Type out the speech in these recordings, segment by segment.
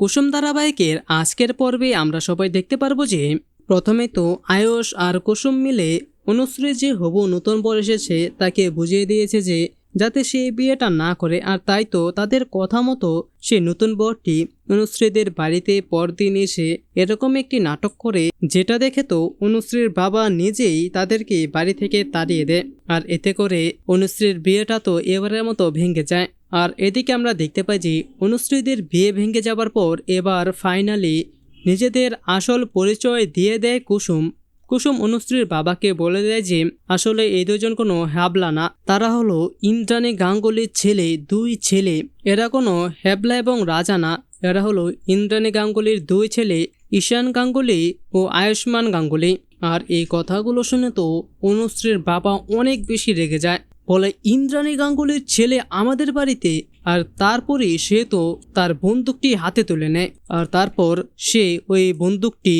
কুসুম ধারাবাহিকের আজকের পর্বে আমরা সবাই দেখতে পারব যে, প্রথমে তো আয়ুষ আর কুসুম মিলে অনুশ্রী যে হবু নতুন বর এসেছে, তাকে বুঝিয়ে দিয়েছে যে, যাতে সে বিয়েটা না করে, আর তাই তো তাদের কথা মতো সে নতুন বরটি অনুশ্রীদের বাড়িতে পরদিন এসে এরকম একটি নাটক করে, যেটা দেখে তো অনুশ্রীর বাবা নিজেই তাদেরকে বাড়ি থেকে তাড়িয়ে দেয়। আর এতে করে অনুশ্রীর বিয়েটা তো এবারের মতো ভেঙে যায়। আর এদিকে আমরা দেখতে পাই যে অনুশ্রীদের বিয়ে ভেঙে যাবার পর এবার ফাইনালি নিজেদের আসল পরিচয় দিয়ে দেয় কুসুম। কুসুম অনুশ্রীর বাবাকে বলে দেয় যে, আসলে এই দুজন কোনো হ্যাবলা না। তারা হলো ইন্দ্রাণী গাঙ্গুলির ছেলে, দুই ছেলে। এরা কোনো হ্যাবলা এবং রাজা না। এরা হলো ইন্দ্রাণী গাঙ্গুলির দুই ছেলে, ঈশান গাঙ্গুলি ও আয়ুষ্মান গাঙ্গুলি। আর এই কথাগুলো শুনে তো অনুশ্রীর বাবা অনেক বেশি রেগে যায়। বলে ইন্দ্রাণী গাঙ্গুলির ছেলে আমাদের বাড়িতে, আর তারপরে সে তো তার বন্দুকটি হাতে তুলে নেয়। আর তারপর সে ওই বন্দুকটি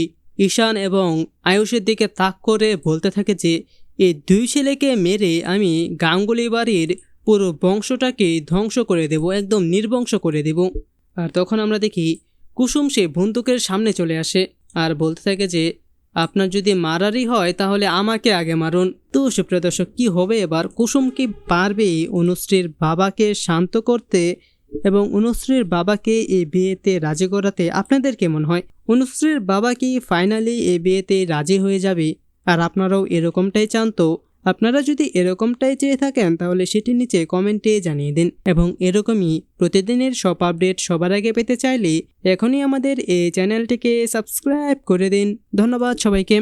ঈশান এবং আয়ুষের দিকে তাক করে বলতে থাকে যে এই দুই ছেলেকে মেরে আমি গাঙ্গুলি বাড়ির পুরো বংশটাকে ধ্বংস করে দেব, একদম নির্বংশ করে দেব। আর তখন আমরা দেখি কুসুম সে বন্দুকের সামনে চলে আসে, আর বলতে থাকে যে আপনার যদি মারারই হয়, তাহলে আমাকে আগে মারুন। তো সুপ্রিয় দর্শক, কী হবে এবার? কুসুম কি পারবে অনুশ্রীর বাবাকে শান্ত করতে? এবং অনুশ্রীর বাবাকে এই বিয়েতে রাজি করাতে আপনাদের কেমন হয়? অনুশ্রীর বাবা কি ফাইনালি এই বিয়েতে রাজি হয়ে যাবে? আর আপনারাও এরকমটাই চান তো? আপনারা যদি এরকমটাই চেয়ে থাকেন, তাহলে সেটি নিচে কমেন্টে জানিয়ে দিন। এবং এরকমই প্রতিদিনের সব আপডেট সবার আগে পেতে চাইলে এখনই আমাদের এই চ্যানেলটিকে সাবস্ক্রাইব করে দিন। ধন্যবাদ সবাইকে।